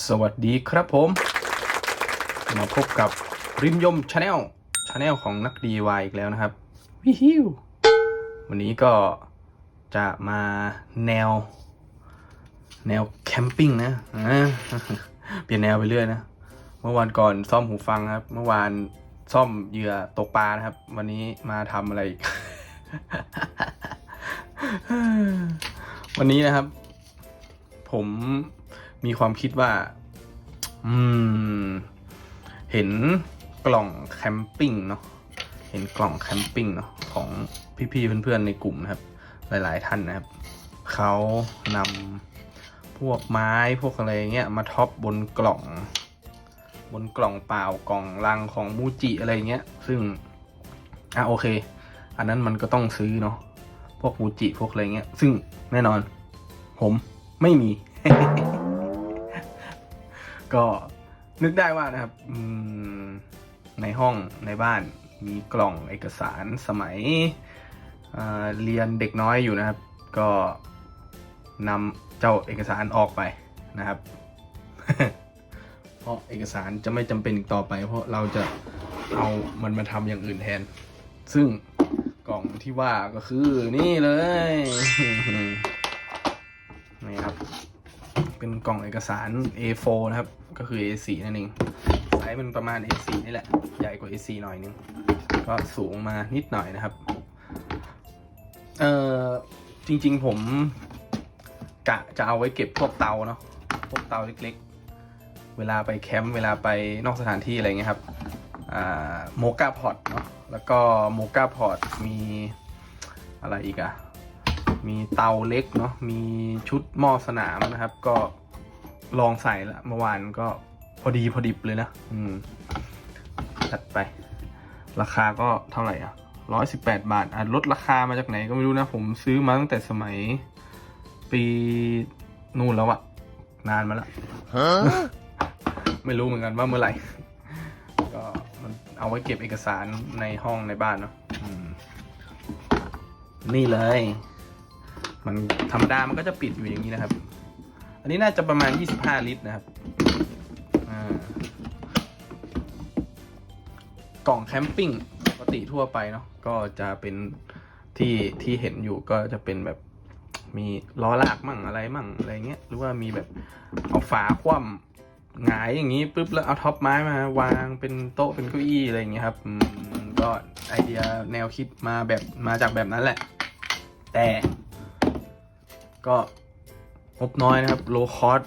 สวัสดีครับผม มาพบกับริมยมชาแนลชาแนลของนักดีวายอีกแล้วนะครับวิฮิววันนี้ก็จะมาแนว แนวแคมปิ้งนะอ่าเปลี่ยนแนวไปเรื่อยนะ เมื่อวันก่อนซ่อมหูฟังครับ เมื่อวานซ่อมเหยื่อตกปลานะครับ วันนี้มาทำอะไรอีก วันนี้นะครับ ผม มีความคิดว่า อืม เห็นกล่องแคมปิ้งเนาะ เห็นกล่องแคมปิ้งเนาะของพี่ๆเพื่อนๆในกลุ่มนะครับ หลายๆท่านนะครับ เขานำพวกไม้พวกอะไรเงี้ยมาท็อปบนกล่อง บนกล่องเปล่ากล่องลังของมูจิอะไรเงี้ย ซึ่ง อะโอเค อันนั้นมันก็ต้องซื้อเนาะ พวกมูจิพวกอะไรเงี้ย ซึ่งแน่นอน ผมไม่มี ก็นึกได้ว่านะครับในห้องในบ้านมีกล่องเอกสารสมัยอ่าเรียนเด็กน้อยอยู่นะครับ ก็นำเจ้าเอกสารออกไปนะครับ เพราะเอกสารจะไม่จำเป็นอีกต่อไป เพราะเราจะเอามันมาทำอย่างอื่นแทน ซึ่งกล่องที่ว่าก็คือนี่เลย เป็นกล่องเอกสาร A4 นะครับ ก็คือ A4 นั่นเองไซส์มันประมาณ A4 นี่แหละ ใหญ่กว่า A4 หน่อยนึง ก็สูงมานิดหน่อยนะครับ เอ่อ จริง ๆ ผมกะจะเอาไว้เก็บพวกเตาเนาะ พวกเตาเล็กๆ เวลาไปแคมป์ เวลาไปนอกสถานที่อะไรเงี้ยครับ อ่า โมกาพอตเนาะ แล้วก็โมกาพอตมีอะไรอีกอะ มีเตาเล็กเนาะมีชุดหม้อสนามนะครับ ก็ลองใส่ละเมื่อวานก็พอดีพอดิบเลยนะ อืมจัดไป ราคาก็เท่าไหร่อะร้อยสิบแปดบาทอะลดราคามาจากไหนก็ไม่รู้นะ ผมซื้อมาตั้งแต่สมัย ปีนู่นแล้วอะนานมาแล้วไม่รู้เหมือนกันว่าเมื่อไหร่ ก็มันเอาไว้เก็บเอกสารในห้องในบ้านเนาะนี่เลย มันธรรมดามันก็จะปิดอยู่อย่างนี้นะครับ อันนี้น่าจะประมาณ 25 ลิตรนะครับกล่องแคมปิ้งปกติทั่วไปเนาะก็จะเป็นที่ที่เห็นอยู่ก็จะเป็นแบบมีล้อลากมั่งอะไรมั่งอะไรเงี้ยหรือว่ามีแบบเอาฝาคว่ำหงายอย่างนี้ปุ๊บแล้วเอาท็อปไม้มาวางเป็นโต๊ะเป็นเก้าอี้อะไรอย่างเงี้ยครับก็ไอเดียแนวคิดมาแบบมาจากแบบนั้นแหละ แต่ ก็งบน้อยนะครับโลคอส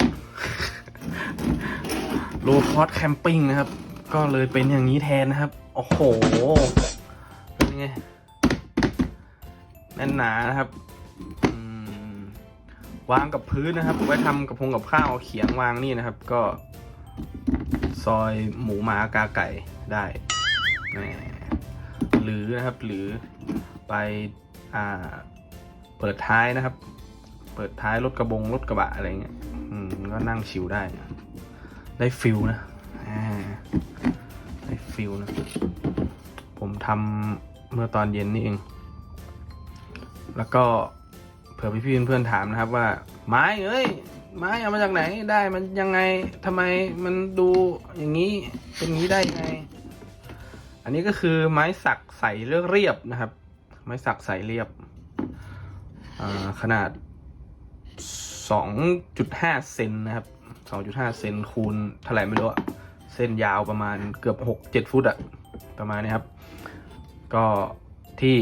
โลคอสแคมปิ้งนะครับ ก็เลยเป็นอย่างนี้แทนนะครับ โอ้โห เป็นไง แน่นหนานะครับวางกับพื้นนะครับ ไว้ทำกับพงกับข้าวเขียงวางนี่นะครับ ก็ ซอยหมูหมากาไก่ได้หมหรือนะครับหรือไปอ่าเปิดท้ายนะครับ เปิดท้ายรถกระบงรถกระบะอะไรเงี้ยอืมก็นั่งชิวได้ ได้ฟิลนะได้ฟิลนะ ผมทำเมื่อตอนเย็นนี่เอง แล้วก็เผื่อพี่ๆเพื่อนๆถามนะครับว่า ไม้เอ้ยไม้เอามาจากไหนได้มันยังไงทำไมมันดูอย่างนี้เป็นอย่างนี้ได้ยังไง อันนี้ก็คือไม้สักใสเรียบนะครับ ไม้สักใสเรียบขนาด 2.5 เซนนะครับ 2.5 เซนคูณเท่าไหร่ไม่รู้อะเส้นยาวประมาณเกือบ 6-7 ฟุตอะประมาณนี้ครับ ก็ที่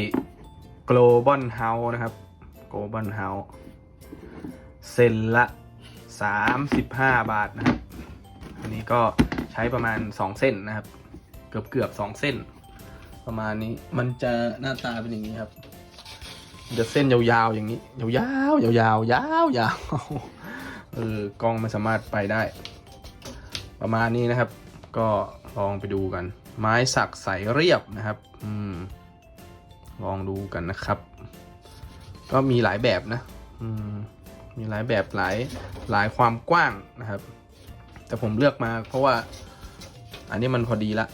Global House นะครับ Global House เซนละ 35 บาทนะครับ อันนี้ก็ใช้ประมาณ 2 เส้นนะครับ เกือบเกือบ2เส้น ประมาณนี้มันจะหน้าตาเป็นอย่างนี้ครับ จะเส้นยาวๆอย่างนี้ ยาวๆยาวๆยาวๆยาวเออกล้องไม่สามารถไปได้ ประมาณนี้นะครับ ก็ลองไปดูกัน ไม้สักใสเรียบนะครับ อืม ลองดูกันนะครับ ก็มีหลายแบบนะ อืม มีหลายแบบหลายหลายความกว้างนะครับ แต่ผมเลือกมาเพราะว่า อันนี้มันพอดีละ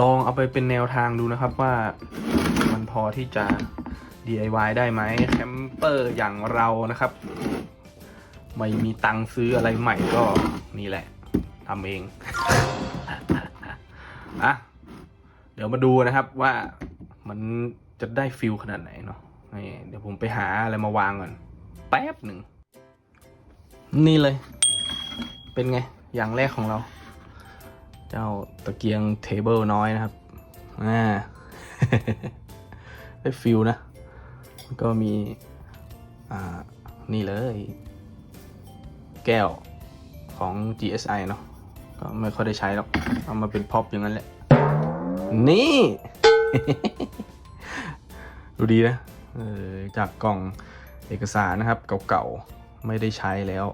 ลองเอาไปเป็นแนวทางดูนะครับว่า พอที่จะ DIY ได้ไหมแคมเปอร์อย่างเรานะครับ ไม่มีตังค์ซื้ออะไรใหม่ก็นี่แหละทำเองอะเดี๋ยวมาดูนะครับว่ามันจะได้ฟิลขนาดไหนเนาะนี่เดี๋ยวผมไปหาอะไรมาวางก่อน แป๊บหนึ่ง นี่เลย เป็นไง อย่างแรกของเรา เจ้าตะเกียงเทเบิลน้อยนะครับ อ่า ได้ฟิลนะ ก็มีอ่านี่เลย แก้วของ GSI เนาะก็ไม่ค่อยได้ใช้หรอก เอามาเป็นพ็อปอย่างนั้นแหละ นี่ ดูดีนะเออจากกล่องเอกสารนะครับเก่าๆไม่ได้ใช้แล้ว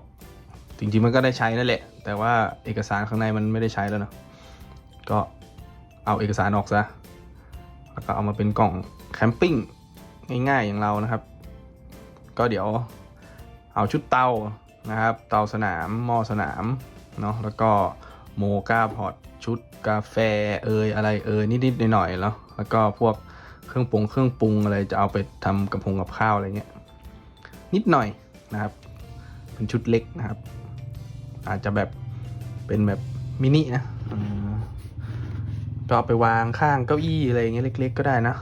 จริงๆมันก็ได้ใช้นั่นแหละ แต่ว่าเอกสารข้างในมันไม่ได้ใช้แล้วเนาะก็เอาเอกสารออกซะแล้วก็เอามาเป็นกล่อง แคมปิ้งง่ายๆอย่างเรานะครับ ก็เดี๋ยวเอาชุดเตานะครับ เตาสนามหม้อสนามเนาะแล้วก็โมกาพอตชุดกาแฟเอยอะไรเอยนิดๆหน่อยๆแล้วแล้วก็พวกเครื่องปรุงเครื่องปรุงอะไรจะเอาไปทำกับพงกับข้าวอะไรเงี้ยนิดหน่อยนะครับ เป็นชุดเล็กนะครับ อาจจะแบบเป็นแบบมินินะก็เอาไปวางข้างเก้าอี้อะไรเงี้ยเล็ก ๆ ก็ได้นะ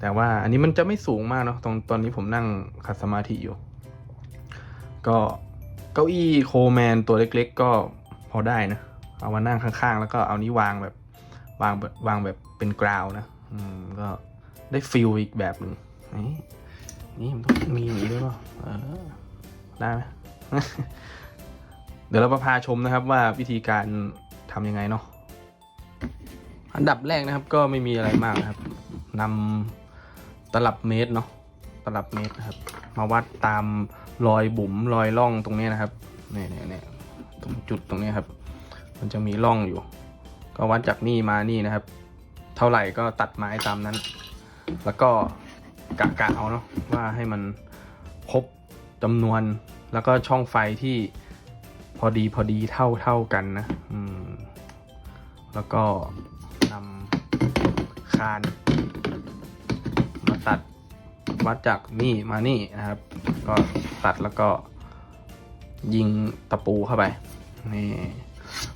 แต่ว่าอันนี้มันจะไม่สูงมากเนาะตรงตอนนี้ผมนั่งขัดสมาธิอยู่ ก็เก้าอี้โคแมนตัวเล็กๆ ก็พอได้นะ เอามานั่งข้างๆ แล้วก็เอานี้วางแบบวางแบบวางแบบเป็นกราวนะ อืมก็ได้ฟิลอีกแบบหนึ่งนี่นี่มันต้องมีอย่างนี้ด้วยเปล่าเออได้ไหมเดี๋ยวเรามาพาชมนะครับว่าวิธีการทำยังไงเนาะอันดับแรกนะครับก็ไม่มีอะไรมากนะครับนำ ลับเมตรเนาะตลับเมตรครับ มาวัดตามรอยบุ๋มรอยร่องตรงนี้นะครับเนี่ยเนี่ยเนี่ยตรงจุดตรงนี้ครับ มันจะมีร่องอยู่ ก็วัดจากนี่มานี่นะครับ เท่าไหร่ก็ตัดไม้ตามนั้น แล้วก็กะกะเอาเนาะว่าให้มันครบจำนวนแล้วก็ช่องไฟที่พอดีพอดีเท่าเท่ากันนะ อืม แล้วก็นำคาน วัดจากนี่มานี่นะครับ ก็ตัดแล้วก็ยิงตะปูเข้าไปนี่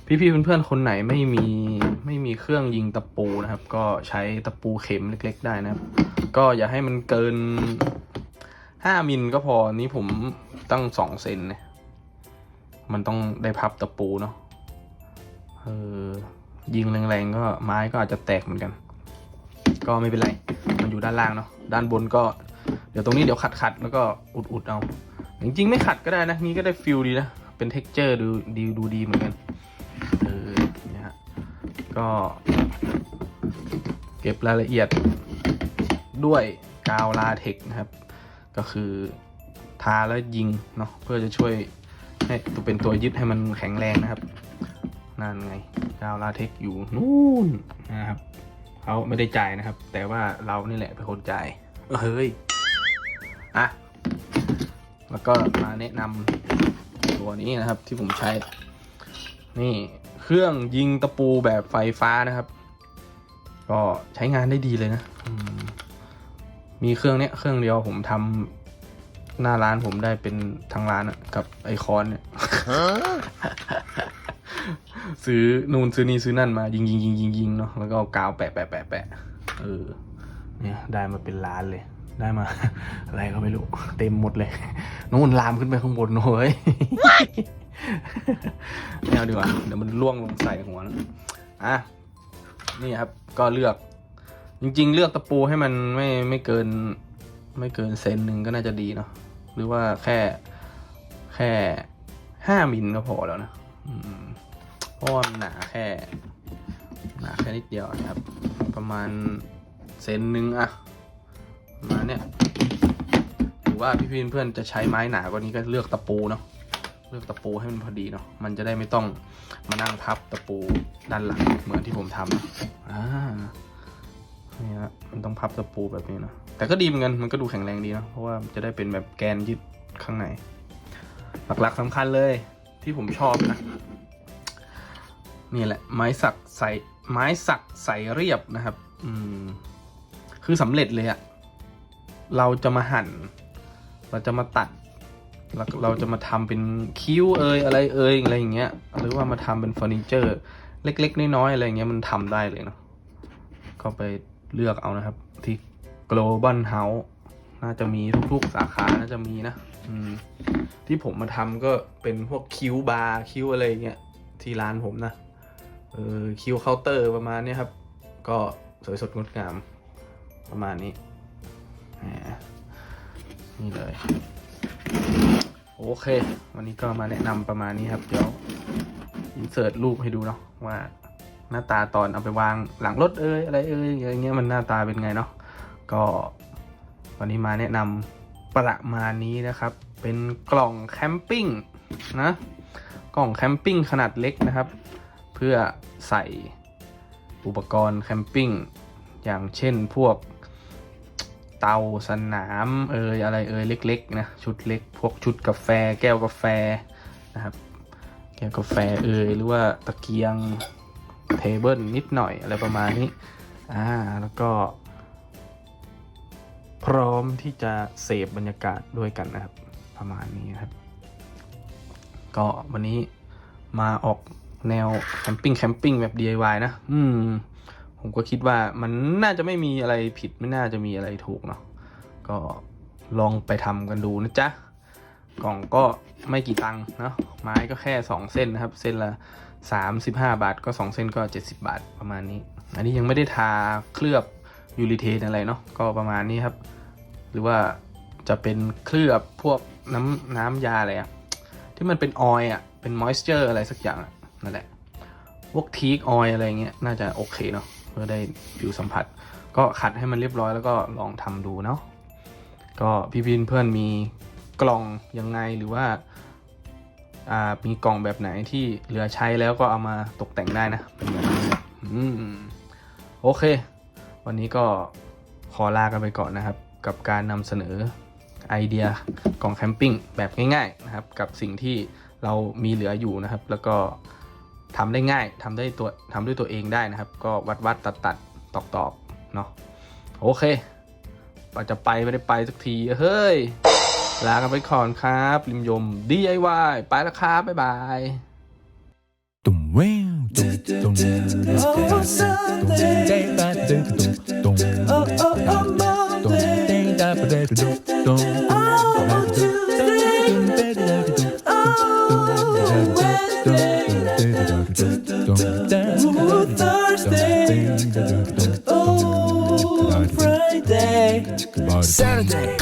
พี่ๆเพื่อนๆคนไหนไม่มีไม่มีเครื่องยิงตะปูนะครับ ก็ใช้ตะปูเข็มเล็ก ๆ ได้นะครับ ก็อย่าให้มันเกินห้ามิลก็พอนี้ผมตั้งสองเซนเนี่ยมันต้องได้พับตะปูเนาะเออยิงแรงๆก็ไม้ก็อาจจะแตกเหมือนกัน ก็ไม่เป็นไร มันอยู่ด้านล่างเนาะด้านบนก็ เดี๋ยวตรงนี้เดี๋ยวขัดขัดแล้วก็อุดๆเอา จริงๆไม่ขัดก็ได้นะนี่ก็ได้ฟิลดีนะ เป็นเท็กเจอร์ดูดีดูดีเหมือนกันเออนี่ฮะก็เก็บรายละเอียดด้วยกาวลาเทคนะครับ ก็คือทาแล้วยิงเนาะเพื่อจะช่วยให้ตัวเป็นตัวยึดให้มันแข็งแรงนะครับนั่นไงกาวลาเทคอยู่นู่นนะครับเขาไม่ได้จ่ายนะครับ แต่ว่าเรานี่แหละเป็นคนจ่ายเฮ้ย อะแล้วก็มาแนะนำตัวนี้นะครับที่ผมใช้ นี่เครื่องยิงตะปูแบบไฟฟ้านะครับ ก็ใช้งานได้ดีเลยนะมีเครื่องเนี้ยเครื่องเดียวผมทำหน้าร้านผมได้เป็นทางร้านกับไอคอนเนี่ยซื้อนูนซื้อนี่ซื้อนั่นมายิงยิงยิงยิงยิงเนาะแล้วก็กาวแปะแปะแปะแปะเออเนี่ยได้มาเป็นล้านเลย ได้มา อะไรก็ไม่รู้ เต็มหมดเลยนู่นลามขึ้นไปข้างบนโอ้ยไม่เอาดีกว่าเดี๋ยวมันล่วงลงใส่หัวนะอะนี่ครับ ก็เลือก จริง ๆ เลือกตะปูให้มันไม่ไม่เกิน ไม่เกินเซนหนึ่งก็น่าจะดีเนาะหรือว่าแค่ แค่ห้ามิลก็พอแล้วนะอืมเพราะว่ามันหนาแค่หนาแค่นิดเดียวนะครับ ประมาณเซนหนึ่งอะ มาณเนี้ยหรือว่าพี่ๆเพื่อนจะใช้ไม้หนากว่านี้ก็เลือกตะปูเนาะเลือกตะปูให้มันพอดีเนาะมันจะได้ไม่ต้องมานั่งพับตะปูด้านหลังเหมือนที่ผมทำอ่านี่นะมันต้องพับตะปูแบบนี้นะแต่ก็ดีเหมือนกันมันก็ดูแข็งแรงดีนะเพราะว่าจะได้เป็นแบบแกนยึดข้างในหลักๆสำคัญเลยที่ผมชอบนะนี่แหละไม้สักใส่ไม้สักใส่เรียบนะครับ อืม คือสำเร็จเลยอะ เราจะมาหั่น เราจะมาตัด เราเราจะมาทำเป็นคิ้วเอยอะไรเอยอะไรอย่างเงี้ย หรือว่ามาทำเป็นเฟอร์นิเจอร์ เล็กๆ น้อยๆอะไรอย่างเงี้ยมันทำได้เลยเนาะก็ไปเลือกเอานะครับ ที่ global house น่าจะมีทุกๆสาขาน่าจะมีนะอืมที่ผมมาทำก็เป็นพวกคิ้วบาร์คิ้วอะไรอย่างเงี้ยที่ร้านผมนะเออคิวเคาน์เตอร์ประมาณนี้ครับ ก็สวยสดงดงามประมาณนี้ นี่เลย โอเค วันนี้ก็มาแนะนำประมาณนี้ครับ เดี๋ยวอินเสิร์ตรูปให้ดูเนาะว่าหน้าตาตอนเอาไปวางหลังรถเอ้ยอะไรเอ้ยอะไรเงี้ยมันหน้าตาเป็นไงเนาะก็วันนี้มาแนะนำประมาณนี้นะครับ เป็นกล่องแคมปิ้งนะกล่องแคมปิ้งขนาดเล็กนะครับ เพื่อใส่อุปกรณ์แคมปิ้งอย่างเช่นพวก เตาสนามเอยอะไรเอยเล็กๆนะชุดเล็กพวกชุดกาแฟ แก้วกาแฟนะครับแก้วกาแฟเอยหรือว่าตะเกียงเทเบิลนิดหน่อยอะไรประมาณนี้อ่าแล้วก็ พร้อมที่จะเสพบรรยากาศด้วยกันนะครับ ประมาณนี้ครับ ก็วันนี้มาออกแนวแคมปิ้งแคมปิ้งแบบ DIY นะ อืม ผมก็คิดว่ามันน่าจะไม่มีอะไรผิดไม่น่าจะมีอะไรถูกเนาะก็ลองไปทำกันดูนะจ๊ะกล่องก็ไม่กี่ตังค์เนาะไม้ก็แค่ 2 เส้นนะครับ เส้นละ 35 บาท ก็ 2 เส้นก็ 70 บาทประมาณนี้ อันนี้ยังไม่ได้ทาเคลือบยูริเทนอะไรเนาะก็ประมาณนี้ครับ หรือว่าจะเป็นเคลือบพวกน้ำน้ำยาอะไรอะที่มันเป็นออยอะเป็นมอยส์เจอร์อะไรสักอย่างนั่นแหละพวกทีกออยอะไรเงี้ยน่าจะโอเคเนาะ เพื่อได้ผิวสัมผัส ก็ขัดให้มันเรียบร้อยแล้วก็ลองทำดูเนาะก็พี่พินเพื่อนมีกล่องยังไงหรือว่าามีกล่องแบบไหนที่เหลือใช้แล้วก็เอามาตกแต่งได้นะเป็นแบบนี้โอเค วันนี้ก็ขอลากันไปก่อนนะครับ กับการนำเสนอไอเดียกล่องแคมปิ้งแบบง่ายๆนะครับ กับสิ่งที่เรามีเหลืออยู่นะครับ แล้วก็ ทำได้ง่ายทำได้ตัวทำด้วยตัวเองได้นะครับ ก็วัดวัดตัดตัดตอกตอกเนาะโอเคว่าจะไปไม่ได้ไปสักทีเฮ้ยลากันไปก่อนครับ ริมยม DIY ไปแล้วครับ บ๊ายบาย Dum wow, dum dum dum day ba dum dum dum dum day da ba da dum dum Saturday. Dum dum Thursday, Friday, Saturday.